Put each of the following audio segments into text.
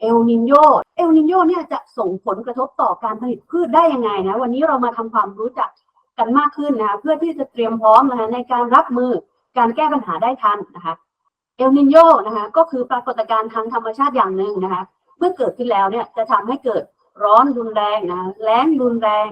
เอลนินโยเอลนินโยเนี่ยจะส่งผลกระทบต่อการผลิตพืชได้ยังไงนะ วันนี้เรามาทำความรู้จักกันมากขึ้นนะคะเพื่อที่จะเตรียมพร้อมนะคะในการรับมือการแก้ปัญหาได้ทันนะคะเอลนินโยนะคะก็คือปรากฏการณ์ทางธรรมชาติอย่างหนึ่งนะคะเมื่อเกิดขึ้นแล้วเนี่ยจะทำให้เกิดร้อนรุนแรงนะแล้งรุนแรง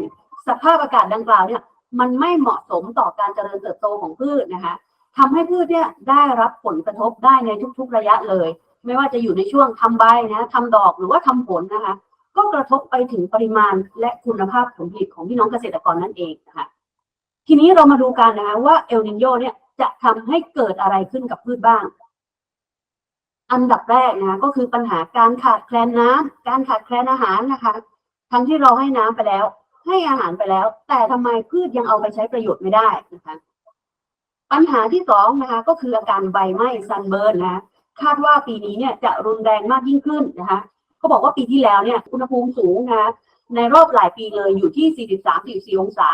สภาพอากาศดังกล่าวเนี่ยมันไม่เหมาะสมต่อการเจริญเติบโตของพืชนะคะทำให้พืชเนี่ยได้รับผลกระทบได้ในทุกๆระยะเลย ไม่ว่าจะอยู่ในช่วงทำใบนะทำดอกหรือว่าทำผลนะคะ ก็กระทบไปถึงปริมาณและคุณภาพผลผลิตของพี่น้องเกษตรกรนั่นเองนะคะทีนี้เรามาดูกันนะคะว่าเอลนินโยเนี่ยจะทำให้เกิดอะไรขึ้นกับพืชบ้าง อันดับแรกนะคะก็คือปัญหาการขาดแคลนน้ำการขาดแคลนอาหารนะคะ ทั้งที่เราให้น้ำไปแล้ว ให้อาหารไปแล้ว แต่ทำไมพืชยังเอาไปใช้ประโยชน์ไม่ได้นะคะ ปัญหาที่สองนะคะ ก็คืออาการใบไหม้ซันเบิร์นนะคะ คาดว่าปีนี้เนี่ยจะรุนแรงมากยิ่งขึ้นนะคะเขาบอกว่าปีที่แล้วเนี่ยอุณหภูมิสูงนะในรอบหลายปีเลยอยู่ที่ 43-44 องศา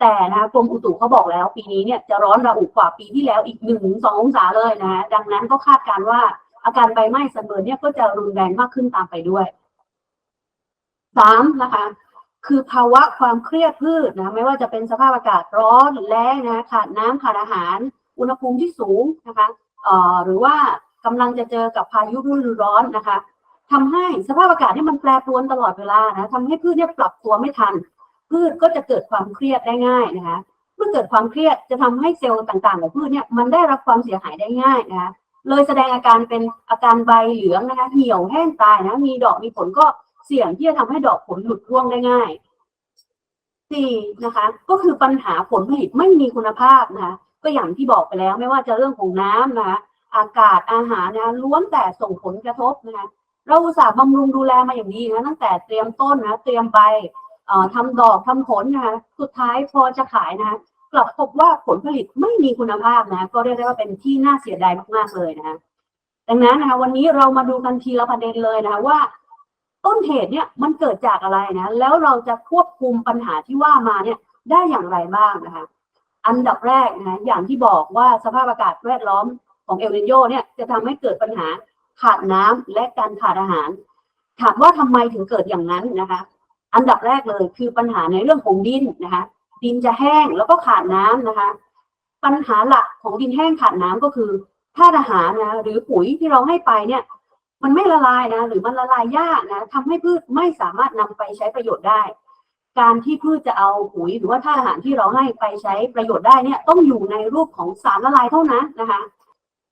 แต่นะคะกรมอุตุเขาบอกแล้ว ปีนี้เนี่ยจะร้อนระอุกว่าปีที่แล้วอีก 1-2 องศาเลยนะคะดังนั้นก็คาดการว่าอาการใบไหม้ซันเบิร์นเนี่ยก็จะรุนแรงมากขึ้นตามไปด้วยสามนะคะคือภาวะความเครียดพืชนะไม่ว่าจะเป็นสภาพอากาศร้อนแล้งนะขาดน้ำขาดอาหาร อุณหภูมิที่สูงนะคะเอ่อหรือว่า กำลังจะเจอกับพายุฤดูร้อนนะคะทำให้สภาพอากาศเนี่มันแปรปรวนตลอดเวลานะทำให้พืชเนี่ยปรับตัวไม่ทัน พืชก็จะเกิดความเครียดได้ง่ายนะคะ เมื่อเกิดความเครียดจะทำให้เซลล์ต่างๆ ของพืชเนี่ยมันได้รับความเสียหายได้ง่ายนะคะเลยแสดงอาการเป็นอาการใบเหลืองนะคะเหี่ยวแห้งตายนะมีดอกมีผลก็เสี่ยงที่จะทำให้ดอกผลหลุดร่วงได้ง่ายสี่นะคะ ก็คือปัญหาผลผลิตไม่มีคุณภาพนะคะก็อย่างที่บอกไปแล้วไม่ว่าจะเรื่องของน้ำนะคะ อากาศอาหารนะล้วนแต่ส่งผลกระทบนะคะเราอุตส่าห์บำรุงดูแลมาอย่างดีนะตั้งแต่เตรียมต้นนะเตรียมใบเอ่อทำดอกทำผลนะคะสุดท้ายพอจะขายนะคะกลับพบว่าผลผลิตไม่มีคุณภาพนะก็เรียกได้ว่าเป็นที่น่าเสียดายมากๆเลยนะคะดังนั้นนะคะวันนี้เรามาดูกันทีละประเด็นเลยนะคะว่า ต้นเหตุเนี่ยมันเกิดจากอะไรนะแล้วเราจะควบคุมปัญหาที่ว่ามาเนี่ยได้อย่างไรบ้างนะคะอันดับแรกนะอย่างที่บอกว่าสภาพอากาศแวดล้อม ของเอลนิโยเนี่ยจะทำให้เกิดปัญหาขาดน้ำและการขาดอาหาร ถามว่าทำไมถึงเกิดอย่างนั้นนะคะ อันดับแรกเลยคือปัญหาในเรื่องของดินนะคะ ดินจะแห้งแล้วก็ขาดน้ำนะคะ ปัญหาหลักของดินแห้งขาดน้ำก็คือธาตุอาหารนะหรือปุ๋ยที่เราให้ไปเนี่ย มันไม่ละลายนะ หรือมันละลายยากนะทำให้พืชไม่สามารถนำไปใช้ประโยชน์ได้ การที่พืชจะเอาปุ๋ยหรือว่าธาตุอาหารที่เราให้ไปใช้ประโยชน์ได้เนี่ยต้องอยู่ในรูปของสารละลายเท่านั้นนะคะ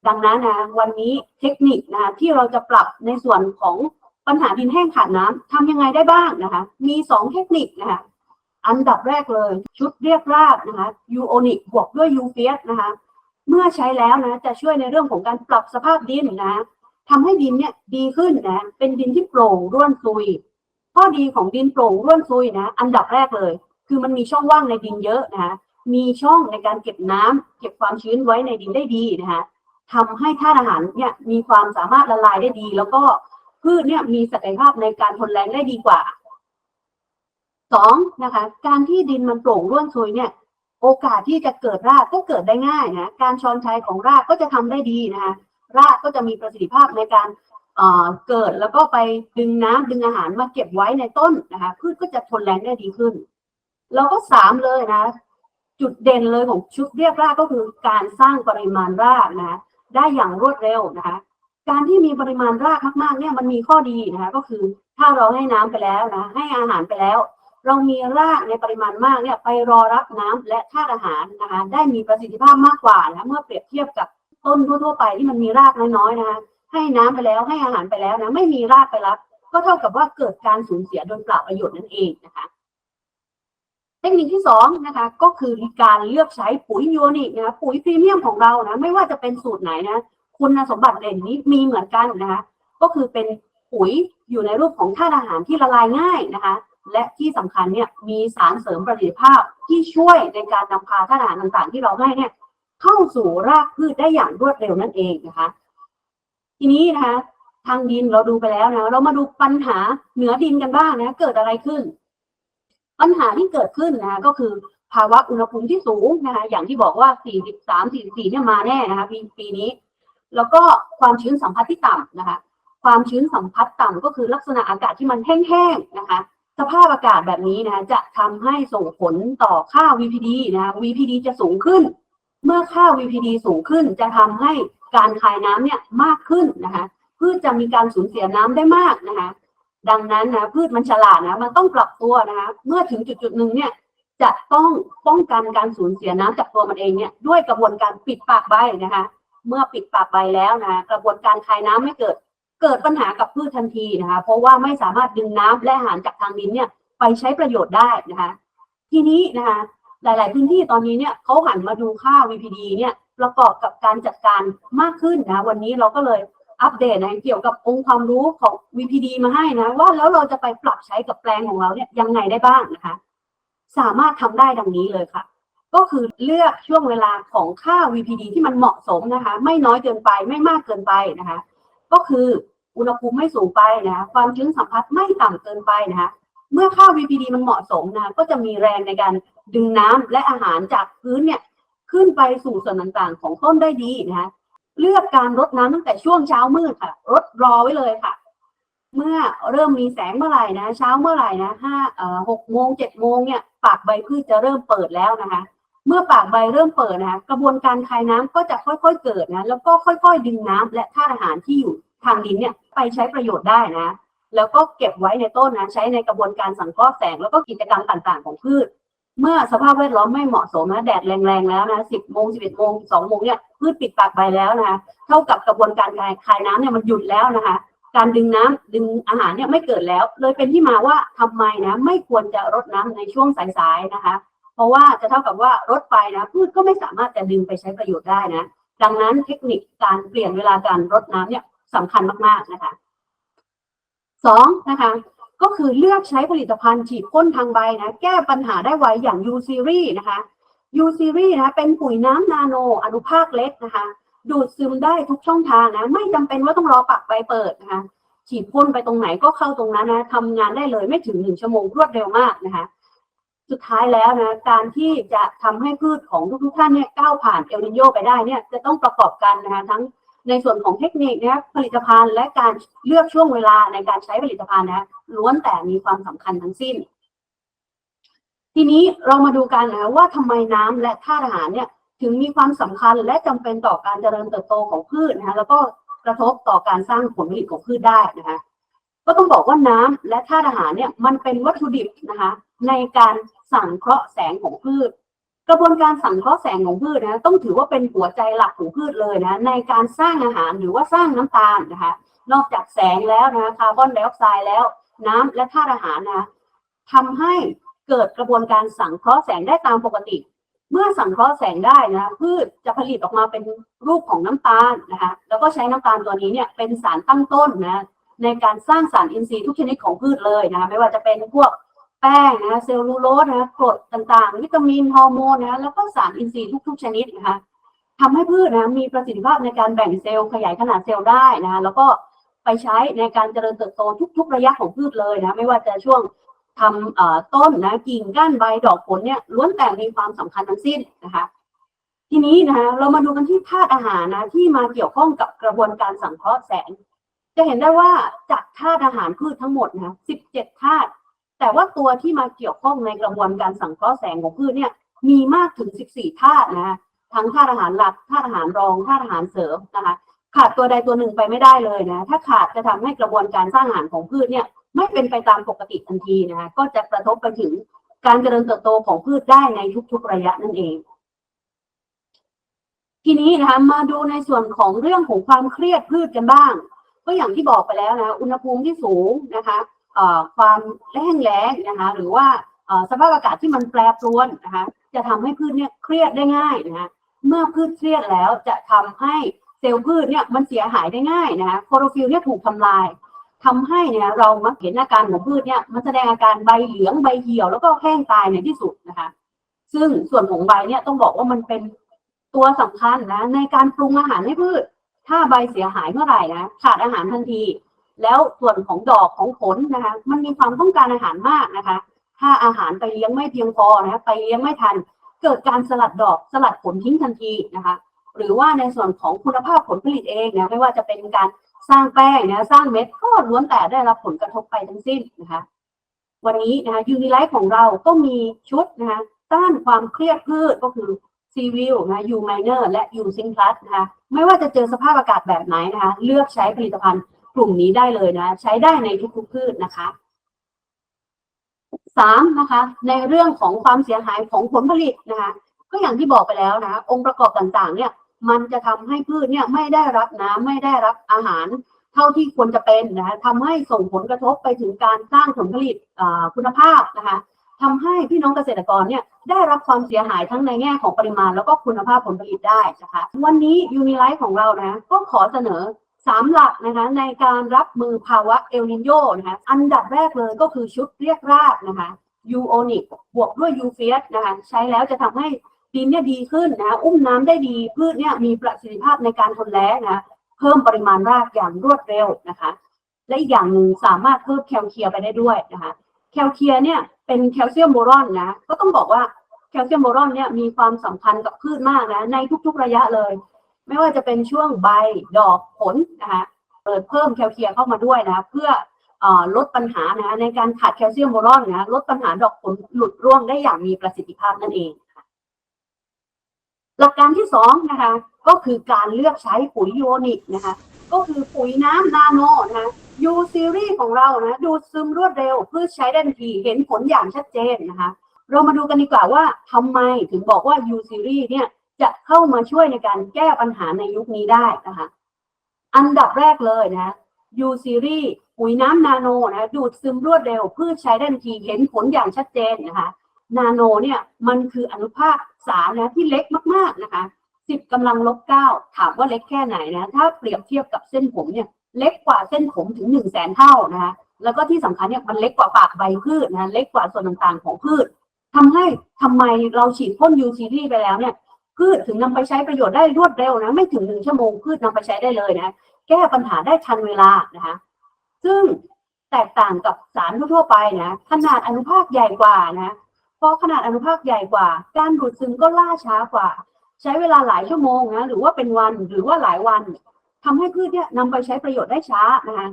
ดังนั้นนะวันนี้เทคนิคนะที่เราจะปรับในส่วนของปัญหาดินแห้งขาดน้ำทำยังไงได้บ้างนะคะ มีสองเทคนิคนะคะอันดับแรกเลยชุดเรียกรากนะคะยูโอนิกบวกด้วยยูเฟียสนะคะเมื่อใช้แล้วนะจะช่วยในเรื่องของการปรับสภาพดินนะทำให้ดินเนี่ยดีขึ้นนะเป็นดินที่โปร่งร่วนซุย ข้อดีของดินโปร่งร่วนซุยนะอันดับแรกเลย คือมันมีช่องว่างในดินเยอะนะคะมีช่องในการเก็บน้ำเก็บความชื้นไว้ในดินได้ดีนะคะ ทำให้ธาตุอาหารเนี่ยมีความสามารถละลายได้ดี แล้วก็พืชเนี่ยมีศักยภาพในการทนแรงได้ดีกว่าสองนะคะ การที่ดินมันโปร่งร่วนซุยเนี่ย โอกาสที่จะเกิดรากก็เกิดได้ง่ายนะการช้อนชัยของรากก็จะทำได้ดีนะคะรากก็จะมีประสิทธิภาพในการเอ่อเกิดแล้วก็ไปดึงน้ำดึงอาหารมาเก็บไว้ในต้นนะคะ พืชก็จะทนแรงได้ดีขึ้น แล้วก็สามเลยนะ จุดเด่นเลยของชุดเรียกรากก็คือการสร้างปริมาณรากนะ ได้อย่างรวดเร็วนะคะ การที่มีปริมาณรากมากๆเนี่ยมันมีข้อดีนะคะ ก็คือถ้าเราให้น้ำไปแล้วนะให้อาหารไปแล้ว เรามีรากในปริมาณมากเนี่ยไปรอรับน้ำและธาตุอาหารนะคะ ได้มีประสิทธิภาพมากกว่านะเมื่อเปรียบเทียบกับต้นทั่วๆไปที่มันมีรากน้อยๆนะคะให้น้ำไปแล้วให้อาหารไปแล้วนะไม่มีรากไปรับ ก็เท่ากับว่าเกิดการสูญเสียโดยเปล่าประโยชน์นั่นเองนะคะ เทคนิคที่สองนะคะก็คือการเลือกใช้ปุ๋ยยูนิคนะปุ๋ยพรีเมียมของเรานะไม่ว่าจะเป็นสูตรไหนนะคุณสมบัติเด่นนี้มีเหมือนกันนะคะก็คือเป็นปุ๋ยอยู่ในรูปของธาตุอาหารที่ละลายง่ายนะคะและที่สำคัญเนี่ยมีสารเสริมประสิทธิภาพที่ช่วยในการนำพาธาตุอาหารต่างๆ ที่เราให้เนี่ยเข้าสู่รากพืชได้อย่างรวดเร็วนั่นเองนะคะ ทีนี้นะคะทางดินเราดูไปแล้วนะเรามาดูปัญหาเหนือดินกันบ้างนะเกิดอะไรขึ้น ปัญหาที่เกิดขึ้นนะก็คือภาวะอุณหภูมิที่สูงนะคะอย่างที่บอกว่า 43 44 เนี่ยมาแน่นะคะปีปีนี้ แล้วก็ความชื้นสัมผัสที่ต่ำนะคะ ความชื้นสัมผัสต่ำก็คือลักษณะอากาศที่มันแห้งๆนะคะ สภาพอากาศแบบนี้นะจะทำให้ส่งผลต่อค่า VPD นะ VPD จะสูงขึ้น เมื่อค่า VPD สูงขึ้น จะทำให้การคายน้ำเนี่ยมากขึ้นนะคะพืชจะมีการสูญเสียน้ำได้มากนะคะ ดังนั้นนะพืชมันฉลาดนะมันต้องปรับตัวนะคะเมื่อถึงจุดจุดหนึ่งเนี่ยจะต้องป้องกันการสูญเสียน้ำจากตัวมันเองเนี่ยด้วยกระบวนการปิดปากใบนะคะ เมื่อปิดปากใบแล้วนะกระบวนการคายน้ำไม่เกิดเกิดปัญหากับพืชทันทีนะคะ เพราะว่าไม่สามารถดึงน้ำและอาหารจากทางดินเนี่ยไปใช้ประโยชน์ได้นะคะ ทีนี้นะคะหลาย ๆ พื้นที่ตอนนี้เนี่ยเขาหันมาดูค่า VPD เนี่ยประกอบกับการจัดการมากขึ้นนะวันนี้เราก็เลย อัปเดตนะเกี่ยวกับองค์ความรู้ของ VPD มาให้นะ ว่าแล้วเราจะไปปรับใช้กับแปลงของเราเนี่ยยังไงได้บ้างนะคะ สามารถทำได้ดังนี้เลยค่ะ ก็คือเลือกช่วงเวลาของค่า VPD ที่มันเหมาะสมนะคะ ไม่น้อยเกินไปไม่มากเกินไปนะคะ ก็คืออุณหภูมิไม่สูงไปนะคะความชื้นสัมผัสไม่ต่ำเกินไปนะคะเมื่อค่า VPD มันเหมาะสมนะก็จะมีแรงในการดึงน้ำและอาหารจากพื้นเนี่ยขึ้นไปสู่ส่วนต่างๆ ของต้นได้ดีนะคะ เลือกการรดน้ำตั้งแต่ช่วงเช้ามืดค่ะ รดรอไว้เลยค่ะ เมื่อเริ่มมีแสงเมื่อไหร่นะ เช้าเมื่อไหร่นะห้าเอ่อหกโมงเจ็ดโมงเนี่ยปากใบพืชจะเริ่มเปิดแล้วนะคะ เมื่อปากใบเริ่มเปิดนะคะ กระบวนการคายน้ำก็จะค่อยๆเกิดนะ แล้วก็ค่อยๆ ดึงน้ำและธาตุอาหารที่อยู่ทางดินเนี่ยไปใช้ประโยชน์ได้นะ แล้วก็เก็บไว้ในต้นนะ ใช้ในกระบวนการสังเคราะห์แสงแล้วก็กิจกรรมต่างๆ ของพืช เมื่อสภาพแวดล้อมไม่เหมาะสมนะแดดแรงๆแล้วนะสิบโมงสิบเอ็ดโมงสองโมงเนี่ยพืชปิดปากใบแล้วนะคะเท่ากับกระบวนการคายคายน้ำเนี่ยมันหยุดแล้วนะคะ การดึงน้ำดึงอาหารเนี่ยไม่เกิดแล้ว เลยเป็นที่มาว่าทำไมนะไม่ควรจะรดน้ำในช่วงสายๆนะคะ เพราะว่าจะเท่ากับว่ารดไปนะพืชก็ไม่สามารถจะดึงไปใช้ประโยชน์ได้นะ ดังนั้นเทคนิคการเปลี่ยนเวลาการรดน้ำเนี่ยสำคัญมากๆนะคะสองนะคะ ก็คือเลือกใช้ผลิตภัณฑ์ฉีดพ่นทางใบนะ แก้ปัญหาได้ไวอย่าง U series นะคะ U series นะคะเป็นปุ๋ยน้ำนาโนอนุภาคเล็กนะคะ ดูดซึมได้ทุกช่องทางนะ ไม่จำเป็นว่าต้องรอปักใบเปิดนะคะ ฉีดพ่นไปตรงไหนก็เข้าตรงนั้นนะทำงานได้เลยไม่ถึงหนึ่งชั่วโมงรวดเร็วมากนะคะ สุดท้ายแล้วนะ การที่จะทำให้พืชของทุกๆท่านเนี่ยก้าวผ่านเอลนิโยไปได้เนี่ยจะต้องประกอบกันนะคะทั้ง ในส่วนของเทคนิคนะผลิตภัณฑ์และการเลือกช่วงเวลาในการใช้ผลิตภัณฑ์นะล้วนแต่มีความสำคัญทั้งสิ้น ทีนี้เรามาดูกันนะว่าทำไมน้ำและธาตุอาหารเนี่ยถึงมีความสำคัญและจำเป็นต่อการเจริญเติบโตของพืชนะคะแล้วก็กระทบต่อการสร้างผลผลิตของพืชได้นะคะก็ต้องบอกว่าน้ำและธาตุอาหารเนี่ยมันเป็นวัตถุดิบนะคะในการสังเคราะห์แสงของพืช ระบวนการสังเคราะห์แสงของพืชนะต้องถือว่าเป็นหัวใจหลักของพืชเลยนะในการสร้างอาหารหรือว่าสร้างน้ำตาลนะคะนอกจากแสงแล้วนะคาร์บอนไดออกไซด์แล้ว น้ำและธาตุอาหารนะทำให้เกิดกระบวนการสังเคราะห์แสงได้ตามปกติ เมื่อสังเคราะห์แสงได้นะพืชจะผลิตออกมาเป็นรูปของน้ำตาลนะคะแล้วก็ใช้น้ำตาลตัวนี้เนี่ยเป็นสารตั้งต้นนะในการสร้างสารอินทรีย์ทุกชนิดของพืชเลยนะคะไม่ว่าจะเป็นพวก แป้งนะเซลลูโลสนะกรดต่างๆ วิตามินฮอร์โมนนะแล้วก็สารอินทรีย์ทุก ๆ ชนิดนะคะทำให้พืชนะมีประสิทธิภาพในการแบ่งเซลล์ขยายขนาดเซลล์ได้นะแล้วก็ไปใช้ในการเจริญเติบโตทุก ๆ ระยะของพืชเลยนะไม่ว่าจะช่วงทำต้นนะกิ่งก้านใบดอกผลเนี่ยล้วนแต่มีความสำคัญทั้งสิ้นนะคะทีนี้นะคะเรามาดูกันที่ธาตุอาหารนะที่มาเกี่ยวข้องกับกระบวนการสังเคราะห์แสง จะเห็นได้ว่าจากธาตุอาหารพืชทั้งหมดนะ17ธาตุ แต่ว่าตัวที่มาเกี่ยวข้องในกระบวนการสังเคราะห์แสงของพืชเนี่ยมีมากถึง 14ธาตุนะทั้งธาตุอาหารหลักธาตุอาหารรองธาตุอาหารเสริมนะคะขาดตัวใดตัวหนึ่งไปไม่ได้เลยนะถ้าขาดจะทำให้กระบวนการสร้างอาหารของพืชเนี่ยไม่เป็นไปตามปกติทันทีนะคะก็จะกระทบไปถึงการเจริญเติบโตของพืชได้ในทุกๆระยะนั่นเอง ทีนี้นะคะมาดูในส่วนของเรื่องของความเครียดพืชกันบ้าง ก็อย่างที่บอกไปแล้วนะอุณหภูมิที่สูงนะคะ ความแห้งแล้งนะคะหรือว่าสภาพอากาศที่มันแปรปรวนนะคะจะทำให้พืชเนี่ยเครียดได้ง่ายนะคะเมื่อพืชเครียดแล้วจะทำให้เซลล์พืชเนี่ยมันเสียหายได้ง่ายนะคะโคโรฟิลเนี่ยถูกทำลายทำให้เนี่ยเรามักเห็นอาการของพืชเนี่ยมันแสดงอาการใบเหลืองใบเหี่ยวแล้วก็แห้งตายในที่สุดนะคะซึ่งส่วนของใบเนี่ยต้องบอกว่ามันเป็นตัวสำคัญนะในการปรุงอาหารให้พืช ถ้าใบเสียหายเมื่อไหร่นะขาดอาหารทันที แล้วส่วนของดอกของผลนะคะ มันมีความต้องการอาหารมากนะคะ ถ้าอาหารไปเลี้ยงไม่เพียงพอนะคะไปเลี้ยงไม่ทัน เกิดการสลัดดอกสลัดผลทิ้งทันทีนะคะ หรือว่าในส่วนของคุณภาพผลผลิตเองนะไม่ว่าจะเป็นการสร้างแป้งนะสร้างเม็ดก็ล้วนแต่ได้รับผลกระทบไปทั้งสิ้นนะคะ วันนี้นะคะยูนิไลท์ของเราก็มีชุดนะคะต้านความเครียดพืชก็คือซีวิลนะยูไมเนอร์และยูซิงพลัสนะคะไม่ว่าจะเจอสภาพอากาศแบบไหนนะคะ เลือกใช้ผลิตภัณฑ์ กลุ่มนี้ได้เลยนะ ใช้ได้ในทุกๆพืชนะคะสามนะคะ ในเรื่องของความเสียหายของผลผลิตนะคะ ก็อย่างที่บอกไปแล้วนะ องค์ประกอบต่างๆ เนี่ย มันจะทำให้พืชเนี่ยไม่ได้รับน้ำไม่ได้รับอาหาร เท่าที่ควรจะเป็นนะคะทำให้ส่งผลกระทบไปถึงการสร้างผลผลิตคุณภาพนะคะทำให้พี่น้องเกษตรกรเนี่ยได้รับความเสียหายทั้งในแง่ของปริมาณแล้วก็คุณภาพผลผลิตได้นะคะ วันนี้ยูนิไลท์ของเรานะก็ขอเสนอ สามหลักนะคะในการรับมือภาวะเอลนิโยนะคะอันดับแรกเลยก็คือชุดเรียกรากนะคะยูโอนิกบวกด้วยยูเฟียสนะคะใช้แล้วจะทำให้ดินเนี่ยดีขึ้นนะอุ้มน้ำได้ดีพืชเนี่ยมีประสิทธิภาพในการทนแล้งนะเพิ่มปริมาณรากอย่างรวดเร็วนะคะ และอีกอย่างหนึ่งสามารถเพิ่มแคลเซียมไปได้ด้วยนะคะ แคลเซียมเนี่ยเป็นแคลเซียมโบรอนนะก็ต้องบอกว่าแคลเซียมโบรอนเนี่ยมีความสำคัญกับพืชมากนะในทุกๆระยะเลย ไม่ว่าจะเป็นช่วงใบดอกผลนะคะเปิดเพิ่มแคลเซียมเข้ามาด้วยนะเพื่ออลดปัญหานะในการขาดแคลเซียมโบรอนนะลดปัญหาดอกผลหลุดร่วงได้อย่างมีประสิทธิภาพนั่นเองหลักการที่สองนะคะก็คือการเลือกใช้ปุ๋ยยูโอนิกนะคะก็คือปุ๋ยน้ำนาโนนะยูซีรีส์ของเรานะดูซึมรวดเร็วพืชใช้ได้ทันทีเห็นผลอย่างชัดเจนนะคะเรามาดูกันดีกว่าว่าทำไมถึงบอกว่า U series เนี่ย จะเข้ามาช่วยในการแก้ปัญหาในยุคนี้ได้นะคะ อันดับแรกเลยนะ U series ปุ๋ยน้ำนาโนนะดูดซึมรวดเร็ว พืชใช้ได้ทันทีเห็นผลอย่างชัดเจนนะคะ นาโนเนี่ยมันคืออนุภาคสารนะที่เล็กมากๆนะคะสิบกำลังลบเก้าถามว่าเล็กแค่ไหนนะถ้าเปรียบเทียบกับเส้นผมเนี่ยเล็กกว่าเส้นผมถึงหนึ่งแสนเท่านะคะแล้วก็ที่สำคัญเนี่ยมันเล็กกว่าปากใบพืชนะเล็กกว่าส่วนต่างๆของพืชทำให้ทำไมเราฉีดพ่นยูซีรีไปแล้วเนี่ย พืชถึงนำไปใช้ประโยชน์ได้รวดเร็วนะ ไม่ถึงหนึ่งชั่วโมงพืชนำไปใช้ได้เลยนะ แก้ปัญหาได้ทันเวลานะคะ ซึ่งแตกต่างกับสารทั่วไปนะ ขนาดอนุภาคใหญ่กว่านะพอขนาดอนุภาคใหญ่กว่า การดูดซึมก็ล่าช้ากว่า ใช้เวลาหลายชั่วโมงนะ หรือว่าเป็นวันหรือว่าหลายวันทำให้พืชเนี่ยนำไปใช้ประโยชน์ได้ช้านะคะ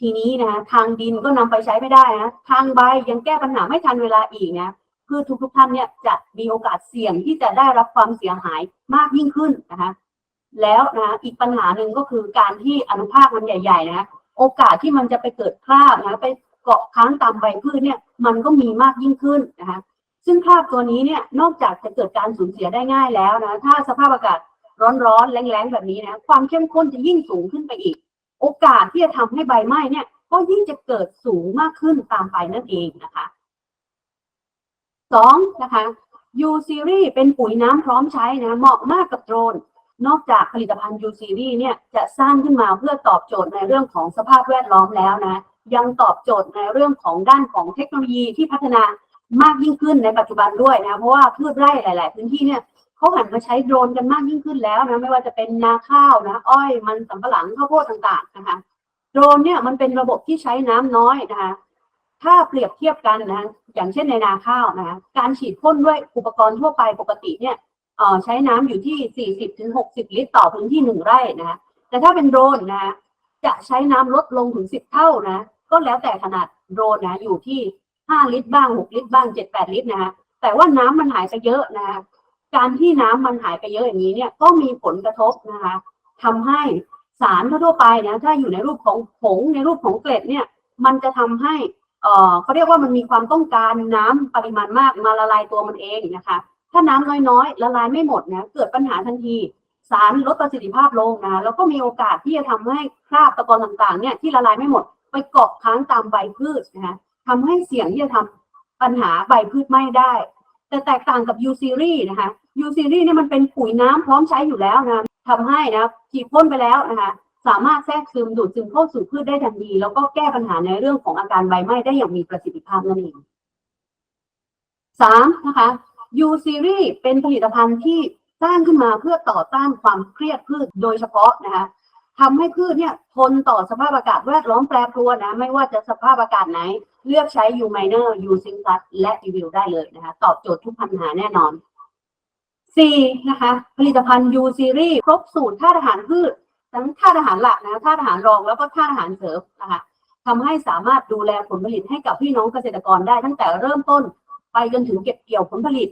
ทีนี้นะคะทางดินก็นำไปใช้ไม่ได้นะ ทางใบยังแก้ปัญหาไม่ทันเวลาอีกนะ พืชทุกๆท่านเนี่ยจะมีโอกาสเสี่ยงที่จะได้รับความเสียหายมากยิ่งขึ้นนะคะแล้วนะอีกปัญหาหนึ่งก็คือการที่อนุภาคมันใหญ่ๆนะโอกาสที่มันจะไปเกิดคราบนะไปเกาะค้างตามใบพืชเนี่ยมันก็มีมากยิ่งขึ้นนะคะซึ่งคราบตัวนี้เนี่ยนอกจากจะเกิดการสูญเสียได้ง่ายแล้วนะถ้าสภาพอากาศร้อนๆแรงๆแบบนี้นะความเข้มข้นจะยิ่งสูงขึ้นไปอีก โอกาสที่จะทำให้ใบไหม้เนี่ยก็ยิ่งจะเกิดสูงมากขึ้นตามไปนั่นเองนะคะ สองนะคะ U series เป็นปุ๋ยน้ำพร้อมใช้นะเหมาะมากกับโดรน นอกจากผลิตภัณฑ์ U series เนี่ยจะสร้างขึ้นมาเพื่อตอบโจทย์ในเรื่องของสภาพแวดล้อมแล้วนะ ยังตอบโจทย์ในเรื่องของด้านของเทคโนโลยีที่พัฒนามากยิ่งขึ้นในปัจจุบันด้วยนะ เพราะว่าพืชไร่หลาย ๆ พื้นที่เนี่ยเขาหันมาใช้โดรนกันมากยิ่งขึ้นแล้วนะไม่ว่าจะเป็นนาข้าวนะ อ้อยมันสำปะหลังข้าวโพดต่าง ๆ นะคะโดรนเนี่ยมันเป็นระบบที่ใช้น้ำน้อยนะคะ ถ้าเปรียบเทียบกันนะอย่างเช่นในนาข้าวนะการฉีดพ่นด้วยอุปกรณ์ทั่วไปปกติเนี่ยใช้น้ำอยู่ที่ 40ถึง60 ลิตรต่อพื้นที่หนึ่งไร่นะแต่ถ้าเป็นโดรนนะจะใช้น้ำลดลงถึง 10 เท่านะก็แล้วแต่ขนาดโดรนนะอยู่ที่ 5 ลิตรบ้าง 6 ลิตรบ้าง 7 8 ลิตรนะคะแต่ว่าน้ำมันหายไปเยอะนะการที่น้ำมันหายไปเยอะอย่างนี้เนี่ยก็มีผลกระทบนะคะทำให้สารทั่วไปนะถ้าอยู่ในรูปของผงในรูปของเกล็ดเนี่ยมันจะทำให้ เขาเรียกว่ามันมีความต้องการน้ำปริมาณมากมาละลายตัวมันเองนะคะ ถ้าน้ำน้อยๆละลายไม่หมดนะเกิดปัญหาทันทีสารลดประสิทธิภาพลงนะแล้วก็มีโอกาสที่จะทำให้คราบตะกอนต่างๆเนี่ยที่ละลายไม่หมด ไปเกาะค้างตามใบพืชนะคะทำให้เสี่ยงที่จะทำปัญหาใบพืชไหม้ได้ แต่แตกต่างกับ U series นะคะ U series เนี่ยมันเป็นปุ๋ยน้ำพร้อมใช้อยู่แล้วนะทำให้นะฉีดพ่นไปแล้วนะคะ สามารถแทรกซึมดูดซึมเข้าสู่พืชได้ทันทีแล้วก็แก้ปัญหาในเรื่องของอาการใบไหม้ได้อย่างมีประสิทธิภาพนั่นเองสามนะคะ U series เป็นผลิตภัณฑ์ที่สร้างขึ้นมาเพื่อต่อต้านความเครียดพืชโดยเฉพาะนะคะทำให้พืชเนี่ยทนต่อสภาพอากาศแวดล้อมแปรปรวนนะ ไม่ว่าจะสภาพอากาศไหน เลือกใช้ U minor U sync l u s และ e v i l ได้เลยนะคะ ตอบโจทย์ทุกปัญหาแน่นอน 4. นะคะ ผลิตภัณฑ์ U series ครบสูตรธาตุอาหารพืช ทั้งท่าทหารหลักนะท่าทหารรองแล้วก็ท่าทหารเสริมนะคะทำให้สามารถดูแลผลผลิตให้กับพี่น้องเกษตรกรได้ตั้งแต่เริ่มต้น ไปจนถึงเก็บเกี่ยวผลผลิต